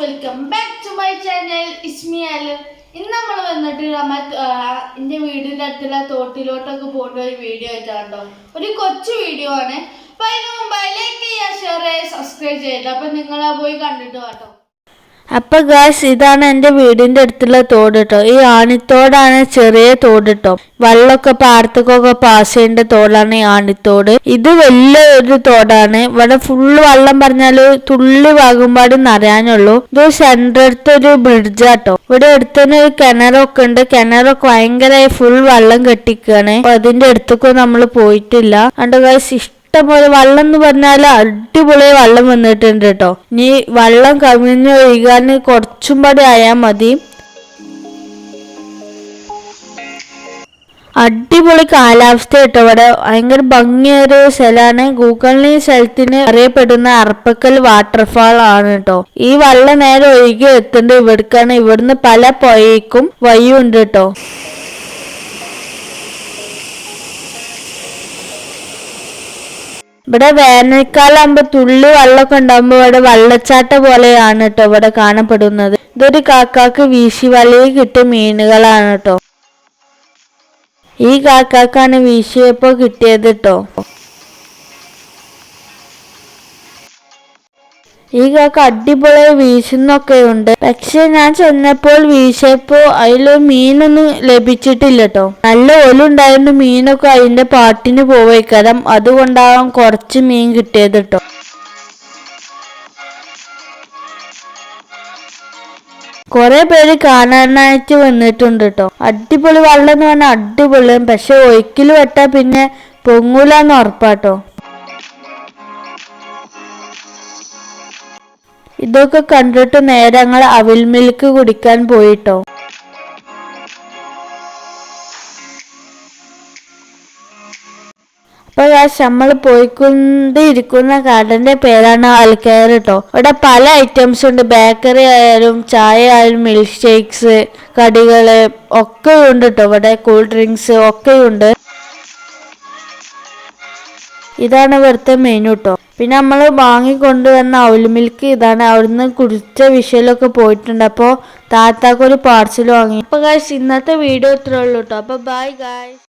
Welcome back to my channel Ismi Alan ഇന്ന് നമ്മൾ വന്നിട്ട് നമ്മ എന്റെ വീടിന്റെ അടുത്തുള്ള തോട്ടിലോട്ടൊക്കെ പോകുന്ന ഒരു വീഡിയോ ആയിട്ടാണോ ഒരു കൊച്ചു വീഡിയോ ആണ്. അപ്പൊ അതിന് മുമ്പ് ലൈക്ക് ചെയ്യുക ഷെയർ ചെയ്യുക സബ്സ്ക്രൈബ് ചെയ്യുക. അപ്പൊ നിങ്ങളാ പോയി കണ്ടിട്ട് കേട്ടോ അപ്പൊ ഗായ്സ് ഇതാണ് എന്റെ വീടിന്റെ അടുത്തുള്ള തോട് കേട്ടോ ഈ ആണിത്തോടാണ് ചെറിയ തോട് കേട്ടോ വെള്ളമൊക്കെ പാടത്തേക്കൊക്കെ പാസ് ചെയ്യേണ്ട തോടാണ് ഈ ആണിത്തോട്. ഇത് വലിയ ഒരു തോടാണ്. ഇവിടെ ഫുള്ള് വെള്ളം പറഞ്ഞാൽ തുള്ളി വാകുമ്പാട് നിറയാനുള്ളൂ. ഇത് സെന്റർ അടുത്ത് ഒരു ബ്രിഡ്ജാട്ടോ ഇവിടെ അടുത്ത് തന്നെ ഒരു കിണറൊക്കെ ഉണ്ട്. കിണറൊക്കെ ഭയങ്കരമായി ഫുൾ വെള്ളം കെട്ടിക്കാണ്. അതിന്റെ അടുത്തൊക്കെ നമ്മൾ പോയിട്ടില്ല. അതുകൊണ്ട് ഗായ്സ് ഇഷ്ടംപോലെ വള്ളം എന്ന് പറഞ്ഞാൽ അടിപൊളി വള്ളം വന്നിട്ടുണ്ട് കേട്ടോ. ഇനി വള്ളം കവിഞ്ഞ് ഒഴുകാൻ കുറച്ചും പാടി ആയാൽ മതി. അടിപൊളി കാലാവസ്ഥ കേട്ടോ ഇവിടെ. ഭയങ്കര ഭംഗിയൊരു സ്ഥലമാണ്. ഗൂഗിളിൽ ഈ സ്ഥലത്തിന് അറിയപ്പെടുന്ന അറപ്പക്കൽ വാട്ടർഫാൾ ആണ് കേട്ടോ. ഈ വെള്ളം നേരെ ഒഴുകി എത്തേണ്ടത് ഇവിടേക്കാണ്. ഇവിടുന്ന് പല പുഴയ്ക്കും വഴിയുണ്ട് കേട്ടോ. ഇവിടെ വേനൽക്കാലം ആകുമ്പോ തുള്ളി വെള്ളമൊക്കെ ഉണ്ടാകുമ്പോ ഇവിടെ വെള്ളച്ചാട്ട പോലെയാണ് കേട്ടോ ഇവിടെ കാണപ്പെടുന്നത്. ഇതൊരു കാക്കാക്ക് വീശി വലയിൽ കിട്ടിയ മീനുകളാണ് കേട്ടോ. ഈ കാക്കാക്കാണ് വീശിയപ്പോ കിട്ടിയത് കേട്ടോ. ഈ കാക്ക അടിപൊളി വീശുന്നൊക്കെ ഉണ്ട് പക്ഷെ ഞാൻ ചെന്നപ്പോൾ വീശിയപ്പോ അതിൽ മീനൊന്നും ലഭിച്ചിട്ടില്ല കേട്ടോ നല്ല ഒലുണ്ടായിരുന്നു മീനൊക്കെ അതിന്റെ പാട്ടിന് പോവേക്കാരം. അതുകൊണ്ടാവാം കുറച്ച് മീൻ കിട്ടിയത് കേട്ടോ കുറെ പേര് കാണാനായിട്ട് വന്നിട്ടുണ്ട് കേട്ടോ അടിപൊളി വള്ളം എന്ന് പറഞ്ഞാൽ അടിപൊളിയും പക്ഷെ ഒഴുക്കിൽ വെട്ടാ പിന്നെ പൊങ്ങൂലെന്ന് ഉറപ്പാട്ടോ. ഇതൊക്കെ കണ്ടിട്ട് നേരെ ഞങ്ങൾ അവിൽ മിൽക്ക് കുടിക്കാൻ പോയിട്ടോ. അപ്പൊ നമ്മൾ പോയിക്കൊണ്ടിരിക്കുന്ന കടന്റെ പേരാണ് അൽക്കയർ കേട്ടോ ഇവിടെ പല ഐറ്റംസ് ഉണ്ട്. ബേക്കറി ആയാലും ചായ ആയാലും മിൽക്ക് ഷേക്സ് കടികൾ ഒക്കെ ഉണ്ട് കേട്ടോ ഇവിടെ. കൂൾ ഡ്രിങ്ക്സ് ഒക്കെ ഉണ്ട്. ഇതാണ് ഇവിടുത്തെ മെനു കേട്ടോ പിന്നെ നമ്മൾ വാങ്ങിക്കൊണ്ടുവന്ന ഔൽ മിൽക്ക് ഇതാണ്. അവിടുന്ന് കുടിച്ച വിഷയിലൊക്കെ പോയിട്ടുണ്ട്. അപ്പോൾ താത്താക്കൊരു പാർസൽ വാങ്ങി. അപ്പോൾ ഗായ്സ് ഇന്നത്തെ വീഡിയോ ഇത്രേ ഉള്ളൂ കേട്ടോ അപ്പോൾ ബൈ ഗായ്സ്